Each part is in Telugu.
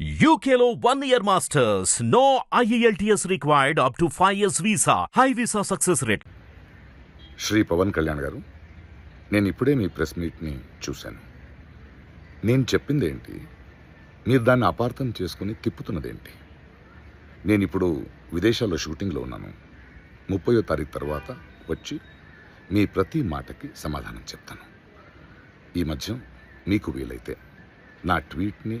యూకేలో one year masters no E IELTS required up to 5 years visa. High visa success rate. Shri Pawan Kalyan garu నేను ఇప్పుడే మీ ప్రెస్ మీట్ని చూశాను. నేను చెప్పింది ఏంటి మీరు దాన్ని అపార్థం చేసుకుని తిప్పుతున్నదేంటి? నేను ఇప్పుడు విదేశాల్లో షూటింగ్లో ఉన్నాను. ముప్పయో తారీఖు తర్వాత వచ్చి మీ ప్రతి మాటకి సమాధానం చెప్తాను. ఈ మధ్య మీకు వీలైతే నా ట్వీట్ని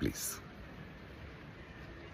ప్లీజ్